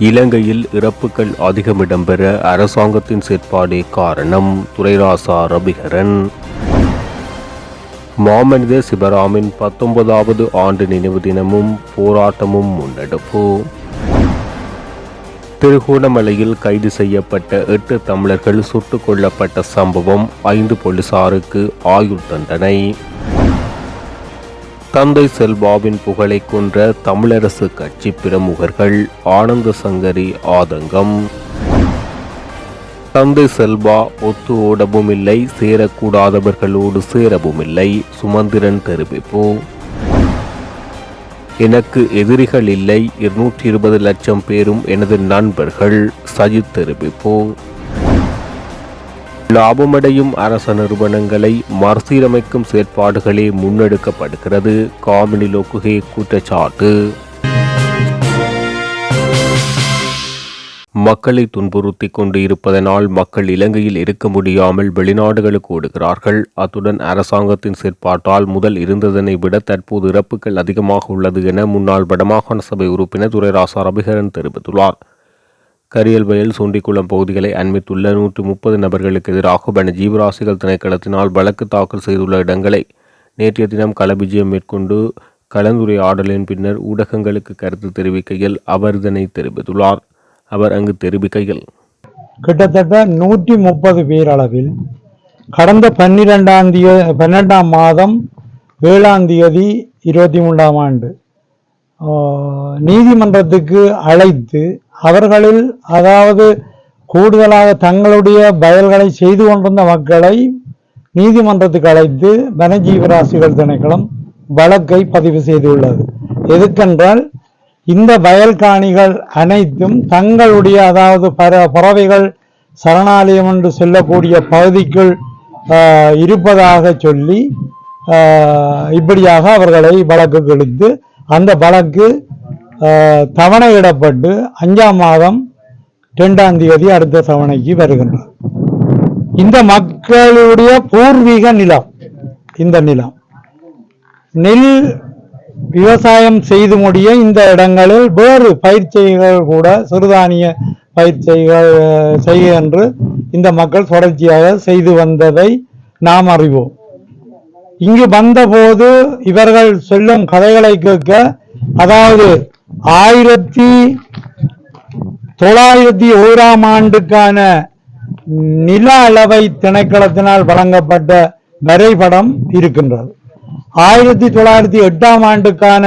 இலங்கையில் இறப்புகள் அதிகம் இடம்பெற அரசாங்கத்தின் செயற்பாடே காரணம். துரைராசா ரபிகரன் மாமனித சிவராமின் பத்தொன்பதாவது ஆண்டு நினைவு தினமும் போராட்டமும் முன்னெடுப்பு. திருகோணமலையில் கைது செய்யப்பட்ட எட்டு தமிழர்கள் சுட்டுக் கொல்லப்பட்ட சம்பவம் ஐந்து போலீசாருக்கு ஆயுள் தண்டனை. தந்தை செல்வாவின் புகழை கொன்ற தமிழரசு கட்சி பிரமுகர்கள் ஆனந்த சங்கரி ஆதங்கம். தந்தை செல்வா ஒத்து ஓடவும் இல்லை சேரக்கூடாதவர்களோடு சேரவும் இல்லை சுமந்திரன் தெரிவிப்பு. எனக்கு எதிரிகள் இல்லை இருநூற்றி இருபது லட்சம் பேரும் எனது நண்பர்கள் சஜித் தெரிவிப்பு. லாபமடையும் அரச நிறுவனங்களை மறுசீரமைக்கும் செயற்பாடுகளே முன்னெடுக்கப்படுகிறது. காமினி லோக்குகே குற்றச்சாட்டு. மக்களை துன்புறுத்தி கொண்டு இருப்பதனால் மக்கள் இலங்கையில் இருக்க முடியாமல் வெளிநாடுகளுக்கு ஓடுகிறார்கள். அத்துடன் அரசாங்கத்தின் செயற்பாட்டால் முதல் இருந்ததனை விட தற்போது இறப்புகள் அதிகமாக உள்ளது என முன்னாள் வடமாகாண சபை உறுப்பினர் துரைராசா ரபிகரன் தெரிவித்துள்ளார். கரியல்வயல் சுண்டிக்குளம் பகுதிகளை அண்மித்துள்ள நூற்று முப்பது நபர்களுக்கு எதிராக பன ஜீவராசிகள் திணைக்களத்தினால் வழக்கு தாக்கல் செய்துள்ள இடங்களை நேற்றைய தினம் களவிஜயம் மேற்கொண்டு கலந்துரையாடலின் பின்னர் ஊடகங்களுக்கு கருத்து தெரிவிக்கையில் அவர் இதனை தெரிவித்துள்ளார். அவர் அங்கு தெரிவிக்கையில் கிட்டத்தட்ட நூற்றி முப்பது பேர் அளவில் கடந்த பன்னிரெண்டாம் தேதி பன்னெண்டாம் மாதம் ஏழாம் தேதி இருபத்தி மூன்றாம் ஆண்டு நீதிமன்றத்துக்கு அழைத்து அவர்களில் அதாவது கூடுதலாக தங்களுடைய பயல்களை செய்து கொண்டிருந்த மக்களை நீதிமன்றத்துக்கு அழைத்து வனஜீவராசிகள் திணைக்களம் வழக்கை பதிவு செய்துள்ளது. எதுக்கென்றால் இந்த வயல்காணிகள் அனைத்தும் தங்களுடைய அதாவது பற பறவைகள் சரணாலயம் என்று சொல்லக்கூடிய பகுதிக்குள் இருப்பதாக சொல்லி இப்படியாக அவர்களை வழக்கு எடுத்து அந்த வழக்கு தவணையிடப்பட்டு அஞ்சாம் மாதம் இரண்டாம் தேதி அடுத்த தவணைக்கு வருகின்றார் இந்த மக்களுடைய பூர்வீக நிலம் இந்த நிலம் நெல் விவசாயம் செய்து முடிய இந்த இடங்களில் வேறு பயிற்சிகள் கூட சிறுதானிய பயிற்சிகள் செய்ய என்று இந்த மக்கள் தொடர்ச்சியாக செய்து வந்ததை நாம் அறிவோம். இங்கு வந்தபோது இவர்கள் சொல்லும் கதைகளை கேட்க அதாவது ஆயிரத்தி தொள்ளாயிரத்தி ஓராம் ஆண்டுக்கான நில அளவை திணைக்களத்தினால் வழங்கப்பட்ட வரைபடம் இருக்கின்றது. ஆயிரத்தி தொள்ளாயிரத்தி எட்டாம் ஆண்டுக்கான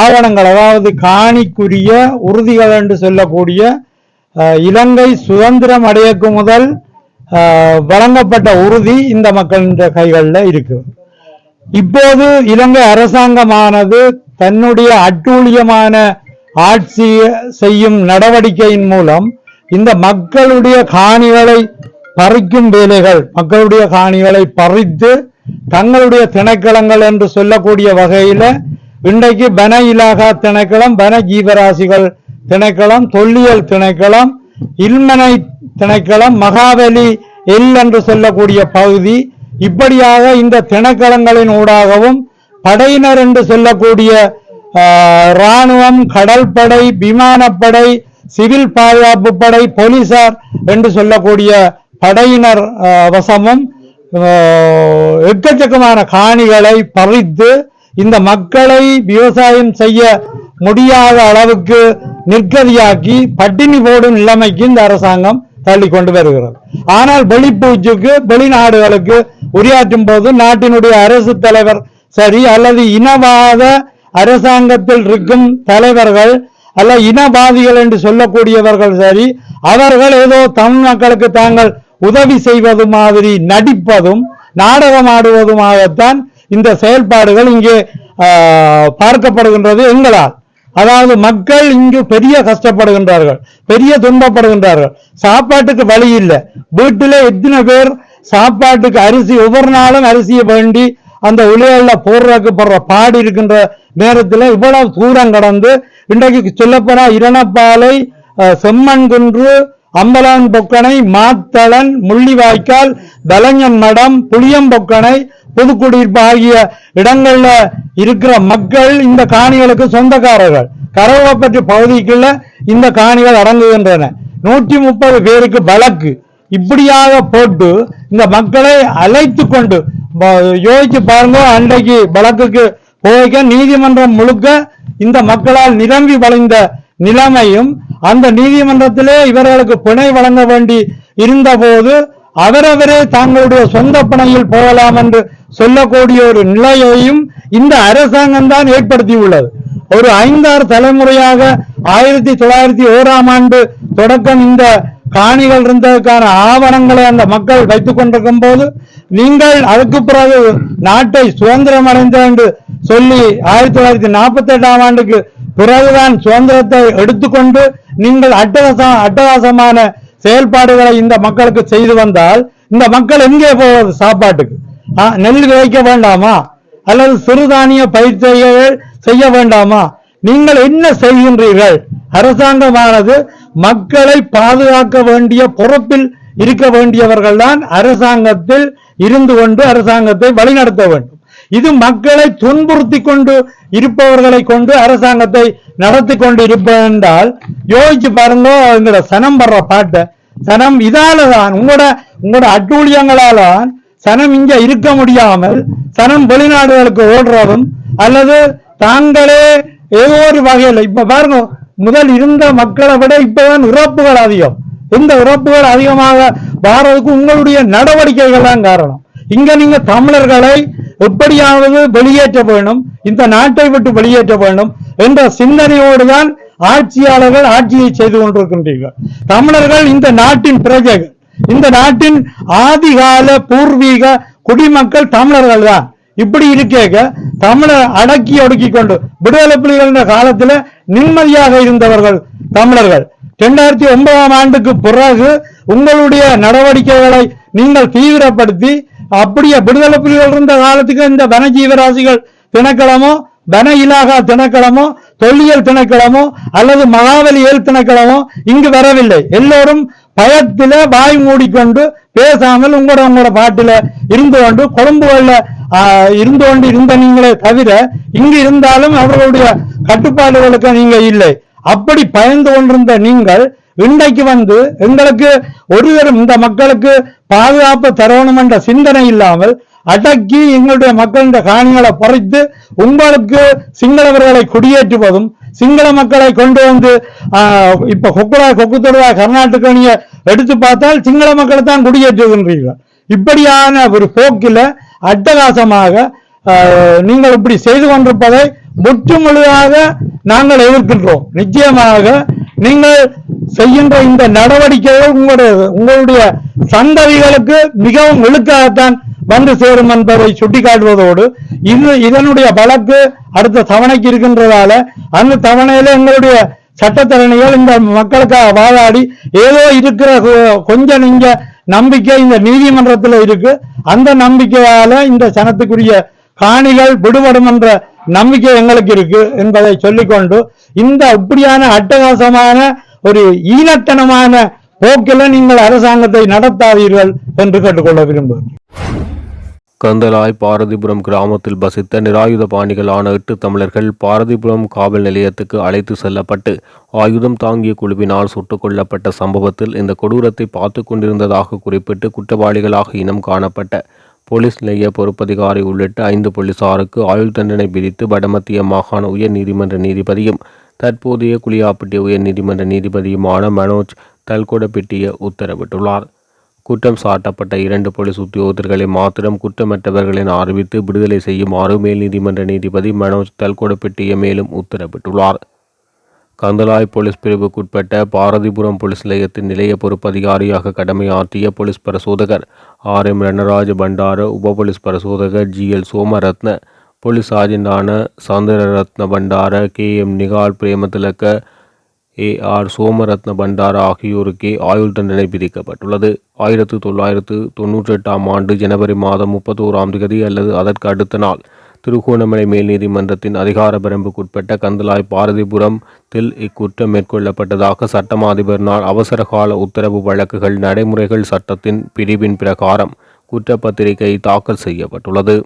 ஆவணங்கள் அதாவது காணிக்குரிய உறுதிகள் என்று சொல்லக்கூடிய இலங்கை சுதந்திரம் அடையக்கு முதல் வழங்கப்பட்ட உறுதி இந்த மக்களின் கைகளில் இருக்கு. இப்போது இலங்கை அரசாங்கமானது தன்னுடைய அட்டூழியமான ஆட்சி செய்யும் நடவடிக்கையின் மூலம் இந்த மக்களுடைய காணிகளை பறிக்கும் வேலைகள் மக்களுடைய காணிகளை பறித்து தங்களுடைய திணைக்களங்கள் என்று சொல்லக்கூடிய வகையில இன்றைக்கு வன இலாகா திணைக்களம் வன ஜீவராசிகள் திணைக்களம் தொல்லியல் திணைக்களம் இல்மனை திணைக்களம் மகாபலி எல் என்று சொல்லக்கூடிய பகுதி இப்படியாக இந்த திணைக்களங்களின் ஊடாகவும் படையினர் என்று சொல்லக்கூடிய ஆஹ், ராணுவம் கடற்படை விமானப்படை சிவில் பாதுகாப்பு படை போலீசார் என்று சொல்லக்கூடிய படையினர் வசமும் எக்கச்சக்கமான காணிகளை பறித்து இந்த மக்களை விவசாயம் செய்ய முடியாத அளவுக்கு நிற்கதியாக்கி பட்டினி போடும் நிலைமைக்கு இந்த அரசாங்கம் தள்ளி கொண்டு வருகிறது. ஆனால் வெளிப்பூச்சுக்கு வெளிநாடுகளுக்கு உரையாற்றும் போது நாட்டினுடைய அரசு தலைவர் சரி அல்லது இனவாத அரசாங்கத்தில் இருக்கும் தலைவர்கள் அல்ல இனவாதிகள் என்று சொல்லக்கூடியவர்கள் சரி அவர்கள் ஏதோ தமிழ் மக்களுக்கு தாங்கள் உதவி செய்வது மாதிரி நடிப்பதும் நாடகமாடுவதுமாகத்தான் இந்த செயல்பாடுகள் இங்கே பார்க்கப்படுகின்றது எங்களால். அதாவது மக்கள் இங்கு பெரிய கஷ்டப்படுகின்றார்கள் பெரிய துன்பப்படுகின்றார்கள். சாப்பாட்டுக்கு வழி இல்லை. வீட்டிலே எத்தனை பேர் சாப்பாட்டுக்கு அரிசி ஒவ்வொரு நாளும் அரிசியை வேண்டி அந்த உலையல்ல போடுறதுக்கு போடுற பாடி இருக்கின்ற நேரத்தில் இவ்வளவு தூரம் கடந்து இன்றைக்கு சொல்லப்போனா இரணப்பாலை செம்மன்குன்று செம்மண் குன்று அம்பலான் பொக்கனை மாத்தளன் முள்ளிவாய்க்கால் பலஞ்சன் மடம் புளியம்பொக்கனை புதுக்குடியிருப்பு ஆகிய இடங்கள்ல இருக்கிற மக்கள் இந்த காணிகளுக்கு சொந்தக்காரர்கள். கரவப்பட்டு பகுதிக்குள்ள இந்த காணிகள் அடங்குகின்றன. நூற்றி முப்பது பேருக்கு வழக்கு. இப்படியாக போட்டு இந்த மக்களை அழைத்து கொண்டு யோசிச்சு பாருங்க அன்றைக்கு வழக்குக்கு போக நீதிமன்றம் முழுக்க இந்த மக்களால் நிரம்பி வளைந்த நிலைமையும் அந்த நீதிமன்றத்திலே இவர்களுக்கு பிணை வழங்க வேண்டி இருந்தபோது அவரவரே தங்களுடைய சொந்த பிணையில் போகலாம் என்று சொல்லக்கூடிய ஒரு நிலையையும் இந்த அரசாங்கம் தான் ஏற்படுத்தியுள்ளது. ஒரு ஐந்தாறு தலைமுறையாக ஆயிரத்தி தொள்ளாயிரத்தி ஓராம் ஆண்டு தொடக்கம் இந்த காணிகள் இருந்ததற்கான ஆவணங்களை அந்த மக்கள் வைத்துக் கொண்டிருக்கும் போது நீங்கள் அதுக்கு பிறகு நாட்டை சுதந்திரம் அடைந்த என்று சொல்லி ஆயிரத்தி தொள்ளாயிரத்தி நாற்பத்தி எட்டாம் ஆண்டுக்கு பிறகுதான் சுதந்திரத்தை எடுத்துக்கொண்டு நீங்கள் அட்டகாசம் அட்டகாசமான செயல்பாடுகளை இந்த மக்களுக்கு செய்து வந்தால் இந்த மக்கள் எங்கே போவது சாப்பாட்டுக்கு? நெல் விளைக்க வேண்டாமா? அல்லது சிறுதானிய பயிர் செய்ய வேண்டாமா? நீங்கள் என்ன செய்கின்றீர்கள்? அரசாங்கமானது மக்களை பாதுகாக்க வேண்டிய பொறுப்பில் இருக்க வேண்டியவர்கள் தான் அரசாங்கத்தில் இருந்து கொண்டு அரசாங்கத்தை வழிநடத்த வேண்டும். இது மக்களை துன்புறுத்தி கொண்டு இருப்பவர்களை கொண்டு அரசாங்கத்தை நடத்தி கொண்டு இருப்பது என்றால் யோசிச்சு பாருங்க எங்களோட சனம் படுற பாட்டை சனம் இதால தான் உங்களோட உங்களோட அட்டூழியங்களால தான் சனம் இங்க இருக்க முடியாமல் சனம் வெளிநாடுகளுக்கு ஓடுறதும் அல்லது தாங்களே ஏதோ ஒரு வகையில் இப்ப பாருங்க முதல் இருந்த மக்களை விட இப்பதான் இறப்புகள் அதிகம். இந்த இறப்புகள் அதிகமாக வாரதுக்கு உங்களுடைய நடவடிக்கைகள் தான் காரணம். இங்க நீங்க தமிழர்களை எப்படியாவது வெளியேற்ற வேண்டும் இந்த நாட்டை விட்டு வெளியேற்ற வேண்டும் என்ற சிந்தனையோடு தான் ஆட்சியாளர்கள் ஆட்சியை செய்து கொண்டிருக்கின்றீர்கள். தமிழர்கள் இந்த நாட்டின் பிரஜைகள். இந்த நாட்டின் ஆதிகால பூர்வீக குடிமக்கள் தமிழர்கள் தான். இப்படி இருக்கேக்க தமிழர் அடக்கி ஒடுக்கி கொண்டு விடுதலை புலிகள் என்ற காலத்துல நிம்மதியாக இருந்தவர்கள் தமிழர்கள். இரண்டாயிரத்தி ஒன்பதாம் ஆண்டுக்கு பிறகு உங்களுடைய நடவடிக்கைகளை நீங்கள் தீவிரப்படுத்தி அப்படியே விடுதலை புலிகள் இருந்த காலத்துக்கு இந்த வனஜீவராசிகள் திணைக்களமோ வன இலாகா திணைக்களமோ தொல்லியல் திணைக்களமோ அல்லது மகாவலியல் திணைக்களமோ இங்கு வரவில்லை. எல்லோரும் பயத்தில வாய் மூடிக்கொண்டு பேசாமல் உங்களோட உங்களோட பாட்டில இருந்து கொண்டு கொழும்புகள்ல இருந்தோண்டு இருந்து இருந்த நீங்களே தவிர இங்கு இருந்தாலும் அவர்களுடைய கட்டுப்பாடுகளுக்கு நீங்க இல்லை. அப்படி பயந்து கொண்டிருந்த நீங்கள் இன்றைக்கு வந்து எங்களுக்கு ஒருவரும் இந்த மக்களுக்கு பாதுகாப்பு தரணும் என்ற சிந்தனை இல்லாமல் அடக்கி எங்களுடைய மக்களின் காணிகளை பறித்து உங்களுக்கு சிங்களவர்களை குடியேற்றுவதும் சிங்கள மக்களை கொண்டு வந்து ஆஹ், இப்ப கொக்குடா கொக்கு தொடுவா கர்நாடக எடுத்து பார்த்தால் சிங்கள மக்களை தான் குடியேற்றுகின்றீர்கள். இப்படியான ஒரு போக்கில அட்டகாசமாக நீங்கள் இப்படி செய்து கொண்டிருப்பதை முற்றுமுழுதாக நாங்கள் எதிர்க்கின்றோம். நிச்சயமாக நீங்கள் செய்கின்ற இந்த நடவடிக்கைகள் உங்களுடைய உங்களுடைய சந்ததிகளுக்கு மிகவும் இழுக்காகத்தான் வந்து சேரும் என்பதை சுட்டிக்காட்டுவதோடு இது இதனுடைய வழக்கு அடுத்த தவணைக்கு இருக்கின்றதால அந்த தவணையில எங்களுடைய சட்டத்தரணிகள் இந்த மக்களுக்காக வாதாடி ஏதோ இருக்கிற கொ- கொஞ்சம் நெஞ்ச நம்பிக்கை இந்த நீதிமன்றத்தில் இருக்கு. அந்த நம்பிக்கையால இந்த சனத்துக்குரிய காணிகள் விடுபடும் என்ற நம்பிக்கை எங்களுக்கு இருக்கு என்பதை சொல்லிக்கொண்டு இந்த இப்படியான அட்டகாசமான ஒரு ஈனத்தனமான போக்கில நீங்கள் அரசாங்கத்தை நடத்தாதீர்கள் என்று கேட்டுக்கொள்ள விரும்புகிறேன். கந்தலாய் பாரதிபுரம் கிராமத்தில் வசித்த நிராயுத பாணிகளான எட்டு தமிழர்கள் பாரதிபுரம் காவல் நிலையத்துக்கு அழைத்து செல்லப்பட்டு ஆயுதம் தாங்கிய குழுவினால் சுட்டுக் கொல்லப்பட்ட சம்பவத்தில் இந்த கொடூரத்தை பார்த்து கொண்டிருந்ததாக குறிப்பிட்டு குற்றவாளிகளாக இனம் காணப்பட்ட போலீஸ் நிலைய பொறுப்பதிகாரி உள்ளிட்ட ஐந்து போலீசாருக்கு ஆயுள் தண்டனை விதித்து வடமத்திய மாகாண உயர் நீதிமன்ற நீதிபதியும் தற்போதைய குளியாப்பட்டிய உயர் நீதிமன்ற நீதிபதியுமான மனோஜ் தல்கொடப்பிட்டிய உத்தரவிட்டுள்ளார். குற்றம் சாட்டப்பட்ட இரண்டு போலீஸ் உத்தியோகத்தர்களை மாத்திரம் குற்றமற்றவர்கள் என அறிவித்து விடுதலை செய்யுமாறு மேல் நீதிமன்ற நீதிபதி மனோஜ் தல்கொடப்பட்டிய மேலும் உத்தரவிட்டுள்ளார். கந்தலாய் போலீஸ் பிரிவுக்குட்பட்ட பாரதிபுரம் போலீஸ் நிலையத்தின் நிலைய பொறுப்பதிகாரியாக கடமையாற்றிய போலீஸ் பரிசோதகர் ஆர். எம். ரணராஜ பண்டார உப போலீஸ் பரிசோதகர் G. L. Somaratne police சார்ஜென்டான Chandrarathna Bandara K. M. Nihal Premathilaka A R Somarathna Bandara ஆகியோருக்கே ஆயுள் தண்டனை விதிக்கப்பட்டுள்ளது. ஆயிரத்து தொள்ளாயிரத்து தொன்னூற்றி எட்டாம் ஆண்டு ஜனவரி மாதம் முப்பத்தோராம் தேதி அல்லது அதற்கு அடுத்த நாள் திருகோணமலை மேல் நீதிமன்றத்தின் அதிகார வரம்புக்குட்பட்ட கந்தலாய் பாரதிபுரத்தில் இக்குற்றம் மேற்கொள்ளப்பட்டதாக சட்டமா அதிபரினால் அவசரகால உத்தரவு வழக்குகள் நடைமுறைகள் சட்டத்தின் பிரிவின் பிரகாரம் குற்றப்பத்திரிகை தாக்கல் செய்யப்பட்டுள்ளது.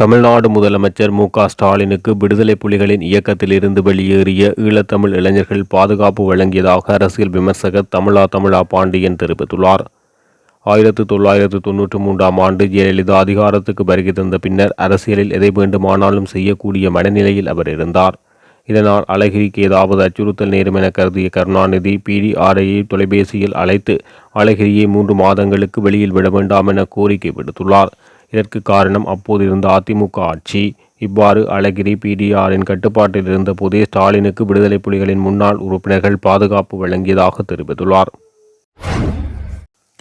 தமிழ்நாடு முதலமைச்சர் மு க ஸ்டாலினுக்கு விடுதலை புலிகளின் இயக்கத்திலிருந்து வெளியேறிய ஈழத்தமிழ் இளைஞர்கள் பாதுகாப்பு வழங்கியதாக அரசியல் விமர்சகர் தமிழா தமிழா பாண்டியன் தெரிவித்துள்ளார். ஆயிரத்து தொள்ளாயிரத்து தொன்னூற்றி மூன்றாம் ஆண்டு ஜெயலலிதா அதிகாரத்துக்கு வருகை தந்த பின்னர் அரசியலில் எதை வேண்டுமானாலும் செய்யக்கூடிய மனநிலையில் அவர் இருந்தார். இதனால் அழகிரிக்கு ஏதாவது அச்சுறுத்தல் நேரும் என கருதிய கருணாநிதி பிடிஆரையை தொலைபேசியில் அழைத்து அழகிரியை மூன்று மாதங்களுக்கு வெளியில் விட வேண்டாம் என கோரிக்கை விடுத்துள்ளார். இதற்கு காரணம் அப்போது இருந்த அதிமுக ஆட்சி. இவ்வாறு அழகிரி பிடிஆரின் கட்டுப்பாட்டில் இருந்த போதே ஸ்டாலினுக்கு விடுதலை புலிகளின் முன்னாள் உறுப்பினர்கள் பாதுகாப்பு வழங்கியதாக தெரிவித்துள்ளார்.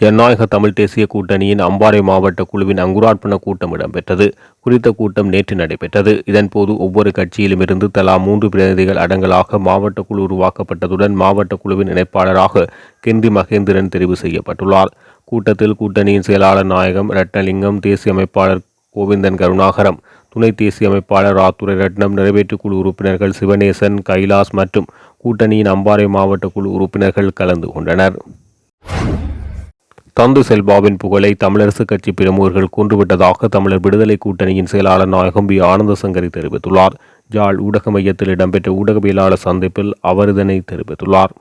ஜனநாயக தமிழ் தேசிய கூட்டணியின் அம்பாறை மாவட்ட குழுவின் அங்குரார்ப்பண கூட்டம் இடம்பெற்றது. குறித்த கூட்டம் நேற்று நடைபெற்றது. இதன்போது ஒவ்வொரு கட்சியிலும் இருந்து தலா மூன்று பிரதிநிதிகள் அடங்கலாக மாவட்ட குழு உருவாக்கப்பட்டதுடன் மாவட்ட குழுவின் இணைப்பாளராக கென்றி மகேந்திரன் தெரிவு செய்யப்பட்டுள்ளார். கூட்டத்தில் கூட்டணியின் செயலாளர் நாயகம் ரட்னலிங்கம் தேசிய அமைப்பாளர் கோவிந்தன் கருணாகரம் துணை தேசிய அமைப்பாளர் ராத்துரை ரட்னம் நிறைவேற்று குழு உறுப்பினர்கள் சிவநேசன் கைலாஸ் மற்றும் கூட்டணியின் அம்பாறை மாவட்ட குழு உறுப்பினர்கள் கலந்து கொண்டனர். தந்து செல்பாவின் புகழை தமிழரசு கட்சி பிரமுகர்கள் கொன்றுவிட்டதாக தமிழர் விடுதலை கூட்டணியின் செயலாளர் நாயகம் பி. ஆனந்த சங்கரி தெரிவித்துள்ளார். ஜாழ் ஊடக மையத்தில் இடம்பெற்ற ஊடகவியலாளர் சந்திப்பில் அவர் இதனை தெரிவித்துள்ளார்.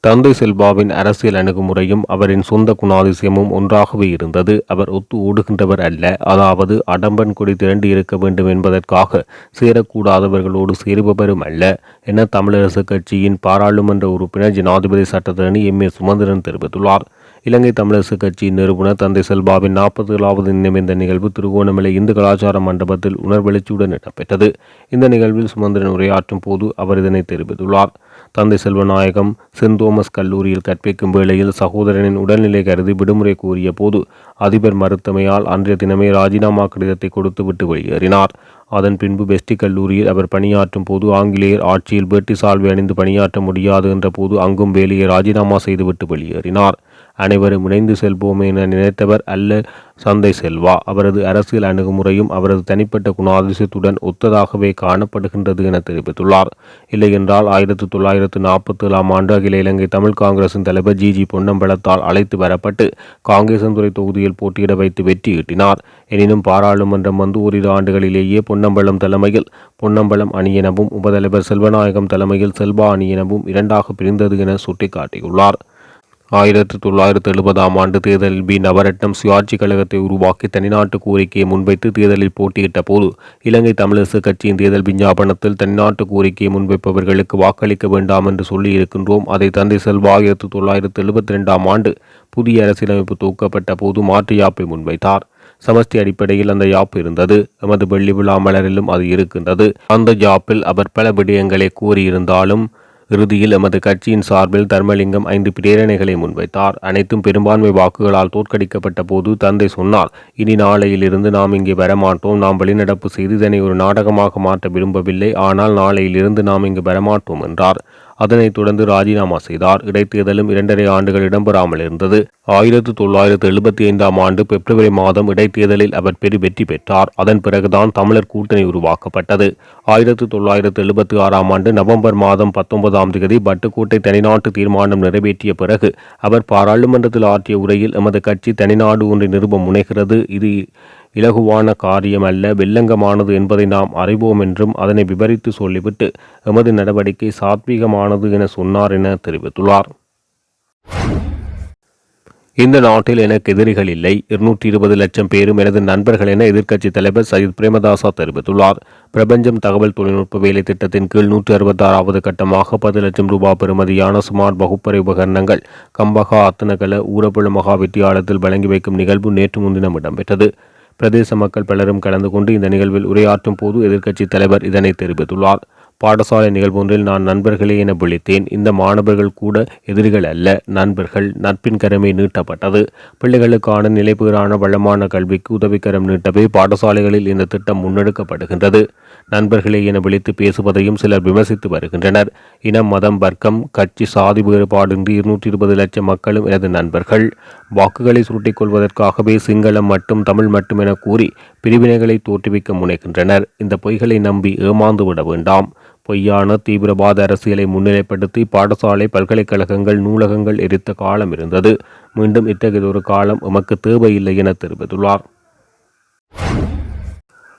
தந்தை செல்வாவின் அரசியல் அணுகுமுறையும் அவரின் சொந்த குணாதிசயமும் ஒன்றாகவே இருந்தது. அவர் ஒத்து ஓடுகின்றவர் அல்ல. அதாவது அடம்பன் கொடி திரண்டு இருக்க வேண்டும் என்பதற்காக சேரக்கூடாதவர்களோடு சேருபவரும் அல்ல. என தமிழரசு கட்சியின் பாராளுமன்ற உறுப்பினர் ஜனாதிபதி சட்டத்தரணி எம். ஏ. சுமந்திரன் தெரிவித்துள்ளார். இலங்கை தமிழரசு கட்சியின் நிறுவனர் தந்தை செல்பாவின் நாற்பத்தி ஏழாவது நினைவேந்த நிகழ்வு திருகோணமலை இந்து கலாச்சார மண்டபத்தில் உணர்வெழுச்சியுடன் இடம்பெற்றது. இந்த நிகழ்வில் சுமந்திரன் உரையாற்றும் போது அவர் இதனை தெரிவித்துள்ளார். தந்தை செல்வநாயகம் சென்ட் தோமஸ் கல்லூரியில் கற்பிக்கும் வேளையில் சகோதரனின் உடல்நிலை கருதி விடுமுறை கூறிய போது அதிபர் மறுத்தமையால் அன்றைய தினமே ராஜினாமா கடிதத்தை கொடுத்துவிட்டு வெளியேறினார். அதன் பின்பு பெஸ்டி கல்லூரியில் அவர் பணியாற்றும் போது ஆங்கிலேயர் ஆட்சியில் வேட்டி சால்வை அணிந்து பணியாற்ற முடியாது என்ற போது அங்கும் வேலையை ராஜினாமா செய்துவிட்டு வெளியேறினார். அனைவரும் இணைந்து செல்வோம் என நினைத்தவர் அல்ல சந்தை செல்வா. அவரது அரசியல் அணுகுமுறையும் அவரது தனிப்பட்ட குணாதிசயத்துடன் ஒத்ததாகவே காணப்படுகின்றது என தெரிவித்துள்ளார். இல்லையென்றால் ஆயிரத்தி தொள்ளாயிரத்து நாற்பத்தி ஏழாம் ஆண்டு அகில இலங்கை தமிழ் காங்கிரசின் தலைவர் ஜி. ஜி. பொன்னம்பலத்தால் அழைத்து வரப்பட்டு காங்கேசன்துறை தொகுதியில் போட்டியிட வைத்து வெற்றி ஈட்டினார். எனினும் பாராளுமன்றம் வந்து ஓரிரு ஆண்டுகளிலேயே பொன்னம்பலம் தலைமையில் பொன்னம்பலம் அணி எனவும் உபதலைவர் செல்வநாயகம் தலைமையில் செல்வா அணி எனவும் இரண்டாக பிரிந்தது என சுட்டிக்காட்டியுள்ளார். ஆயிரத்தி தொள்ளாயிரத்து எழுபதாம் ஆண்டு தேர்தலில் பி. நவரட்னம் சுயாட்சி கழகத்தை உருவாக்கி தனிநாட்டு கோரிக்கையை முன்வைத்து தேர்தலில் போட்டியிட்ட போது இலங்கை தமிழரசு கட்சியின் தேர்தல் விஞ்ஞாபனத்தில் தனிநாட்டு கோரிக்கையை முன்வைப்பவர்களுக்கு வாக்களிக்க வேண்டாம் என்று சொல்லியிருக்கின்றோம் அதை தந்தை செல்வா ஆயிரத்தி தொள்ளாயிரத்து எழுபத்தி ரெண்டாம் ஆண்டு புதிய அரசியலமைப்பு தூக்கப்பட்ட போது மாற்று யாப்பை முன்வைத்தார். சமஷ்டி அடிப்படையில் அந்த யாப் இருந்தது. எமது வெள்ளி விழா மலரிலும் அது இருக்கின்றது. அந்த யாப்பில் அவர் பல விடயங்களை கூறியிருந்தாலும் இறுதியில் எமது கட்சியின் சார்பில் தர்மலிங்கம் ஐந்து பிரேரணைகளை முன்வைத்தார். அனைத்தும் பெரும்பான்மை வாக்குகளால் தோற்கடிக்கப்பட்ட போது தந்தை சொன்னார் இனி நாளையிலிருந்து நாம் இங்கே வரமாட்டோம். நாம் வெளிநடப்பு செய்து இதனை ஒரு நாடகமாக மாற்ற விரும்பவில்லை. ஆனால் நாளையிலிருந்து நாம் இங்கு வரமாட்டோம் என்றார். அதனைத் தொடர்ந்து ராஜினாமா செய்தார். இடைத்தேர்தலும் இரண்டரை ஆண்டுகள் இடம்பெறாமல் இருந்தது. ஆயிரத்து தொள்ளாயிரத்து எழுபத்தி ஐந்தாம் ஆண்டு பிப்ரவரி மாதம் இடைத்தேர்தலில் அவர் பெரு வெற்றி பெற்றார். அதன் பிறகுதான் தமிழர் கூட்டணி உருவாக்கப்பட்டது. ஆயிரத்து தொள்ளாயிரத்து எழுபத்தி ஆறாம் ஆண்டு நவம்பர் மாதம் பத்தொன்பதாம் தேதி பட்டுக்கோட்டை தனிநாட்டு தீர்மானம் நிறைவேற்றிய பிறகு அவர் பாராளுமன்றத்தில் ஆற்றிய உரையில் எமது கட்சி தனிநாடு ஒன்றை நிறுவ முனைகிறது. இது இலகுவான காரியம் அல்ல வெள்ளங்கமானது என்பதை நாம் அறிவோம் என்றும் அதனை விவரித்து சொல்லிவிட்டு எமது நடவடிக்கை சாத்வீகமானது என சொன்னார் என தெரிவித்துள்ளார். இந்த நாட்டில் எனக்கு எதிரிகள் இல்லை. இருநூற்றி இருபது லட்சம் பேரும் எனது நண்பர்கள் என எதிர்க்கட்சித் தலைவர் சயித் பிரேமதாசா தெரிவித்துள்ளார். பிரபஞ்சம் தகவல் தொழில்நுட்ப வேலை திட்டத்தின் கீழ் நூற்றி அறுபத்தாறாவது கட்டமாக பத்து லட்சம் ரூபாய் பெறுமதியான ஸ்மார்ட் வகுப்பறை உபகரணங்கள் கம்பகா அத்தனகல ஊரப்புழ மகா வித்தியாலயத்தில் வழங்கி வைக்கும் நிகழ்வு நேற்று முன்தினம் இடம்பெற்றது. பிரதேச மக்கள் பலரும் கலந்து கொண்டு இந்த நிகழ்வில் உரையாற்றும் போது எதிர்க்கட்சித் தலைவர் இதனை தெரிவித்துள்ளார். பாடசாலை நிகழ்வொன்றில் நான் நண்பர்களே என விழித்தேன். இந்த மாணவர்கள் கூட எதிரிகள் அல்ல நண்பர்கள். நட்பின் கரமே நீட்டப்பட்டது. பிள்ளைகளுக்கான நிலைபெறான வளமான கல்விக்கு உதவிக்கரம் நீட்டவே பாடசாலைகளில் இந்த திட்டம் முன்னெடுக்கப்படுகின்றது. நண்பர்களே என விழித்து பேசுவதையும் சிலர் விமர்சித்து வருகின்றனர். இனம் மதம் வர்க்கம் கட்சி சாதி வேறுபாடின்றி இருநூற்றி இருபது லட்சம் மக்களும் எனது நண்பர்கள். வாக்குகளை சுருட்டிக் கொள்வதற்காகவே சிங்களம் மட்டும் தமிழ் மட்டும் என கூறி பிரிவினைகளை தோற்றுவிக்க முனைகின்றனர். இந்த பொய்களை நம்பி ஏமாந்து விட வேண்டாம். பொய்யான தீவிரவாத அரசியலை முன்னிலைப்படுத்தி பாடசாலை பல்கலைக்கழகங்கள் நூலகங்கள் எரித்த காலம் இருந்தது. மீண்டும் இத்தகையதொரு காலம் எமக்கு தேவையில்லை என தெரிவித்துள்ளார்.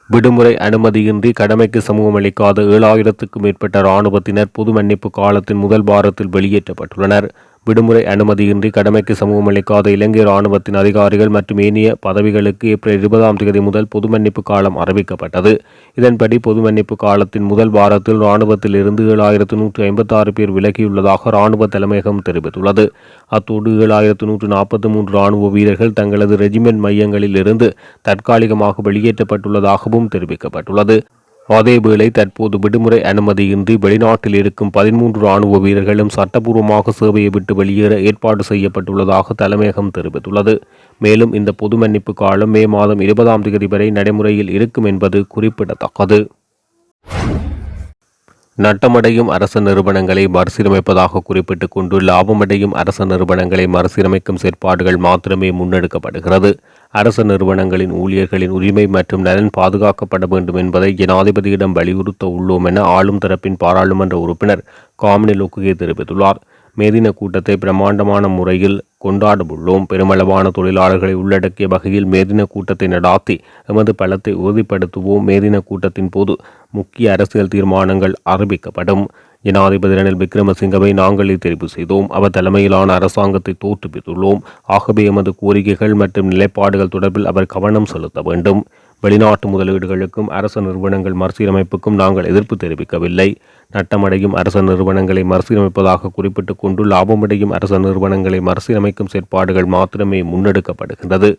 விடுமுறை அனுமதியின்றி கடமைக்கு சமூகம் அளிக்காத ஏழாயிரத்துக்கும் மேற்பட்ட இராணுவத்தினர் பொது மன்னிப்பு காலத்தின் முதல் வாரத்தில் வெளியேற்றப்பட்டுள்ளனர். விடுமுறை அனுமதியின்றி கடமைக்கு சமூகம் அளிக்காத இலங்கை இராணுவத்தின் அதிகாரிகள் மற்றும் ஏனைய பதவிகளுக்கு ஏப்ரல் இருபதாம் தேதி முதல் பொது மன்னிப்பு காலம் அறிவிக்கப்பட்டது. இதன்படி பொது மன்னிப்பு காலத்தின் முதல் வாரத்தில் இராணுவத்தில் இருந்து ஏழாயிரத்து நூற்று ஐம்பத்தாறு பேர் விலகியுள்ளதாக இராணுவ தலைமையகம் தெரிவித்துள்ளது. அத்தோடு ஏழாயிரத்து நூற்று நாற்பத்தி மூன்று இராணுவ வீரர்கள் தங்களது ரெஜிமெண்ட் மையங்களில் இருந்து தற்காலிகமாக வெளியேற்றப்பட்டுள்ளதாகவும் தெரிவிக்கப்பட்டுள்ளது. அதேவேளை தற்போது விடுமுறை அனுமதியின்றி வெளிநாட்டில் இருக்கும் பதிமூன்று ராணுவ வீரர்களும் சட்டபூர்வமாக சேவையை விட்டு வெளியேற ஏற்பாடு செய்யப்பட்டுள்ளதாக தலைமையகம் தெரிவித்துள்ளது. மேலும் இந்த பொது மன்னிப்பு காலம் மே மாதம் இருபதாம் தேதி வரை நடைமுறையில் இருக்கும் என்பது குறிப்பிடத்தக்கது. நட்டமடையும் அரச நிறுவனங்களை மறுசீரமைப்பதாக குறிப்பிட்டு கொண்டு லாபமடையும் அரச நிறுவனங்களை மறுசீரமைக்கும் செயற்பாடுகள் மாத்திரமே முன்னெடுக்கப்படுகிறது. அரச நிறுவனங்களின் ஊழியர்களின் உரிமை மற்றும் நலன் பாதுகாக்கப்பட வேண்டும் என்பதை ஜனாதிபதியிடம் வலியுறுத்த உள்ளோம் என ஆளும் தரப்பின் பாராளுமன்ற உறுப்பினர் காமினி லோக்குகே தெரிவித்துள்ளார். மேதின கூட்டத்தை பிரமாண்டமான முறையில் கொண்டாடவுள்ளோம். பெருமளவான தொழிலாளர்களை உள்ளடக்கிய வகையில் மேதின கூட்டத்தை நடாத்தி எமது பலத்தை உறுதிப்படுத்துவோம். மேதின கூட்டத்தின் போது முக்கிய அரசியல் தீர்மானங்கள் அறிவிக்கப்படும். ஜனாதிபதி ரணில் விக்ரமசிங்கவை நாங்களே தெரிவு செய்தோம். அவர் தலைமையிலான அரசாங்கத்தை தோற்றுவித்துள்ளோம். ஆகவே எமது கோரிக்கைகள் மற்றும் நிலைப்பாடுகள் தொடர்பில் அவர் கவனம் செலுத்த வேண்டும். வெளிநாட்டு முதலீடுகளுக்கும் அரசு நிறுவனங்கள் மறுசீரமைப்புக்கும் நாங்கள் எதிர்ப்பு தெரிவிக்கவில்லை. நட்டமடையும் அரச நிறுவனங்களை மறுசீரமைப்பதாக குறிப்பிட்டு கொண்டு லாபமடையும் அரச நிறுவனங்களை மறுசீரமைக்கும் செயற்பாடுகள் மாத்திரமே முன்னெடுக்கப்படுகின்றது.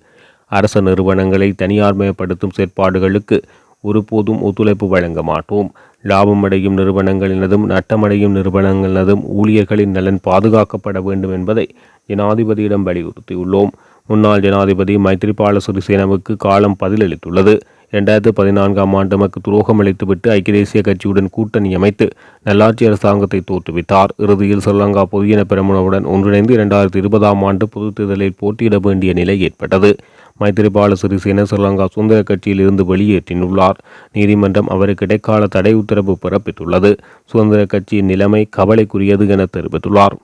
அரச நிறுவனங்களை தனியார்மயப்படுத்தும் செயற்பாடுகளுக்கு ஒருபோதும் ஒத்துழைப்பு வழங்க மாட்டோம். லாபமடையும் நிறுவனங்களினதும் நட்டமடையும் நிறுவனங்களினதும் ஊழியர்களின் நலன் பாதுகாக்கப்பட வேண்டும் என்பதை ஜனாதிபதியிடம் வலியுறுத்தியுள்ளோம். முன்னாள் ஜனாதிபதி மைத்ரிபால சிறிசேனவுக்கு காலம் பதிலளித்துள்ளது. இரண்டாயிரத்து பதினான்காம் ஆண்டு நமக்கு துரோகம் அளித்துவிட்டு ஐக்கிய தேசிய கட்சியுடன் கூட்டணி அமைத்து நல்லாட்சி அரசாங்கத்தை தோற்றுவித்தார். இறுதியில் ஸ்ரீலங்கா பொதுஜன பெருமனவுடன் ஒன்றிணைந்து இரண்டாயிரத்து இருபதாம் ஆண்டு பொது தேர்தலில் போட்டியிட வேண்டிய நிலை ஏற்பட்டது. மைத்திரிபால சிறிசேன ஸ்ரீலங்கா சுதந்திர கட்சியில் இருந்து வெளியேற்றினுள்ளார் நீதிமன்றம் அவருக்கு இடைக்கால தடை உத்தரவு பிறப்பித்துள்ளது. சுதந்திர கட்சியின் நிலைமை கவலைக்குரியது என தெரிவித்துள்ளார்.